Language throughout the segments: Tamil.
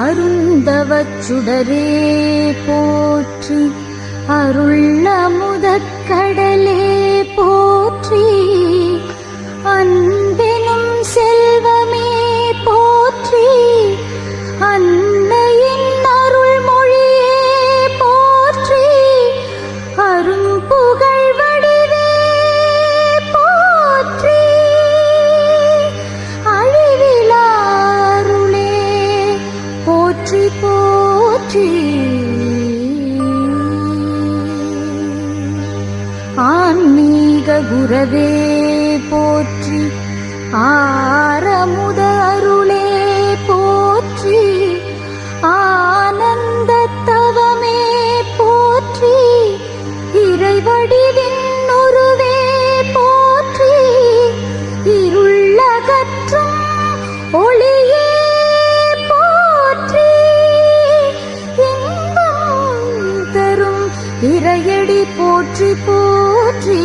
அருந்தவச் சுடரே போற்றி அருள் முதக்கடலே போற்றி அன் போற்றி ஆன்மீக குரவே போற்றி. ஆ போற்றி போற்றி.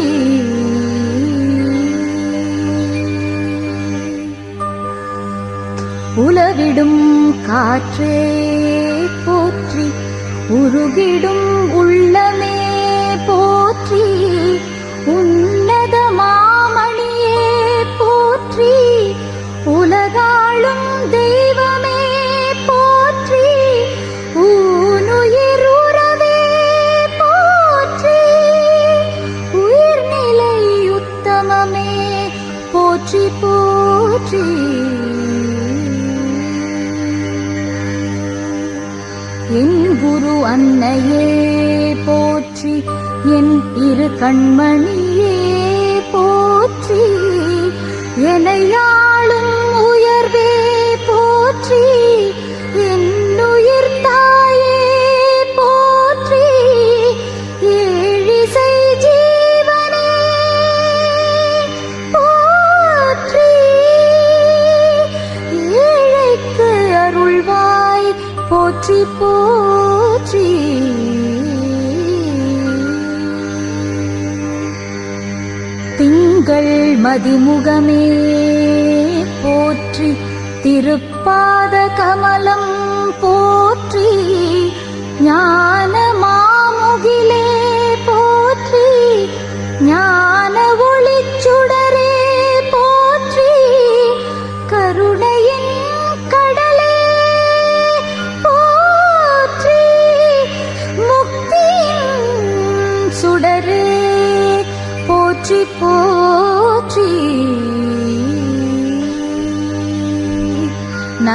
உலவிடும் காற்றே போற்றி உருகிடும் உள்ளமே. என் குரு அன்னையே போற்றி என் இரு கண்மணியே போற்றி எனையாளும் போற்றி போற்றி. திங்கள் மதிமுகமே போற்றி திருப்பாத கமலம் போ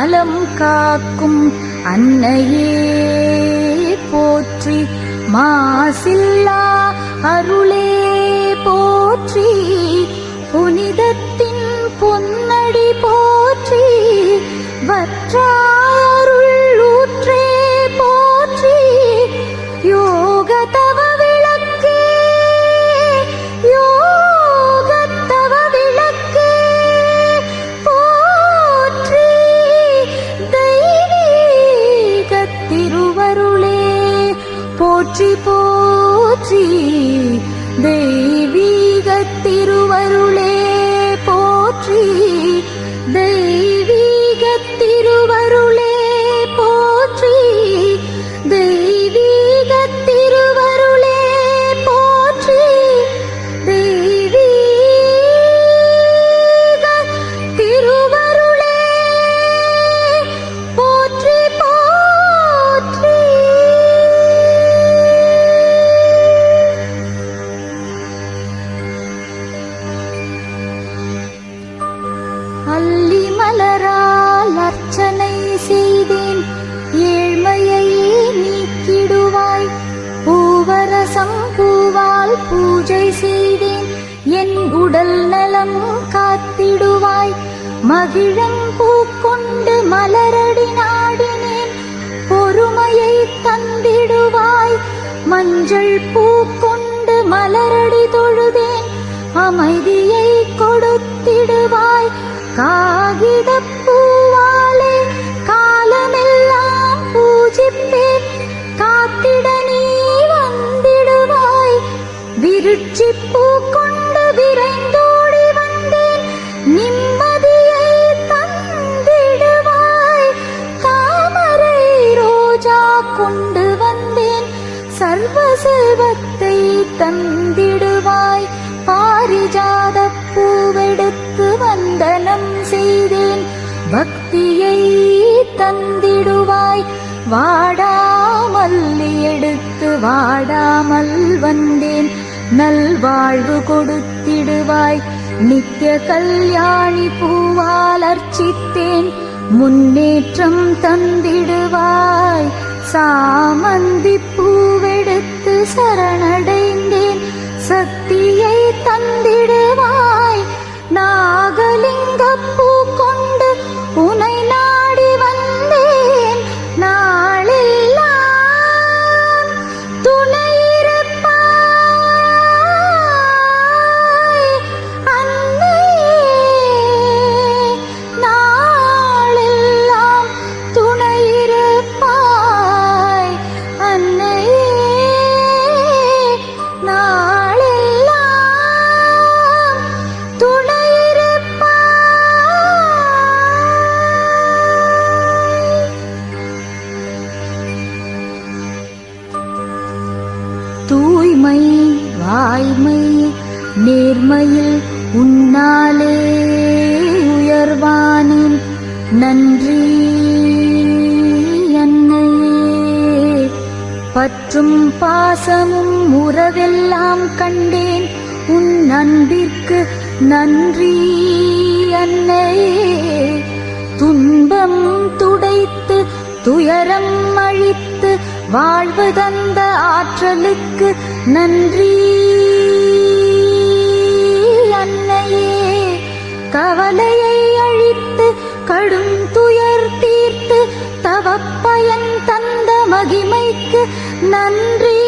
நலம் காக்கும் அன்னையே போற்றி மாசில்லா அருளே போற்றி புனிதத்தின் பொன்னடி போற்றி வற்றா போற்றி போற்றி தெய்வ பூஜை செய்தேன். என் உடல் நலம் காத்திடுவாய். மகிழம் பூக்கொண்டு மலரடி நாடினேன். பொறுமையை தந்திடுவாய். மஞ்சள் பூக்கொண்டு மலரடி தொழுதேன். அமைதியை கொடுத்திடுவாய். கா பிச்சி பூ கொண்டு விரைந்தோடி வந்தேன். நிம்மதியை தந்திடுவாய். தாமரை ரோஜா கொண்டு வந்தேன். சர்வ செல்வத்தை தந்திடுவாய். பாரிஜாத பூவெடுத்து வந்தனம் செய்தேன். பக்தியை தந்திடுவாய். வாடாமல் எடுத்து வாடாமல் வந்தேன். நல்வாழ்வு கொடுத்திடுவாய். நித்திய கல்யாணி பூவால் அர்ச்சித்தேன். முன்னேற்றம் தந்திடுவாய். சாமந்தி பூவெடுத்து சரணடைந்தேன். சக்தியை தந்திடு தூய்மை வாய்மை நேர்மையில் உன்னாலே உயர்வானின். நன்றி அன்னையே. பற்றும் பாசமும் உறவெல்லாம் கண்டேன். உன் அன்பிற்கு நன்றி அன்னையே. துன்பம் துடைத்து துயரம் அழித்து வாழ்வு தந்த ஆற்றலுக்கு நன்றி. அன்னையே கவலையை அழித்து கடும் துயர் தீர்த்து தவப்பயன் தந்த மகிமைக்கு நன்றி.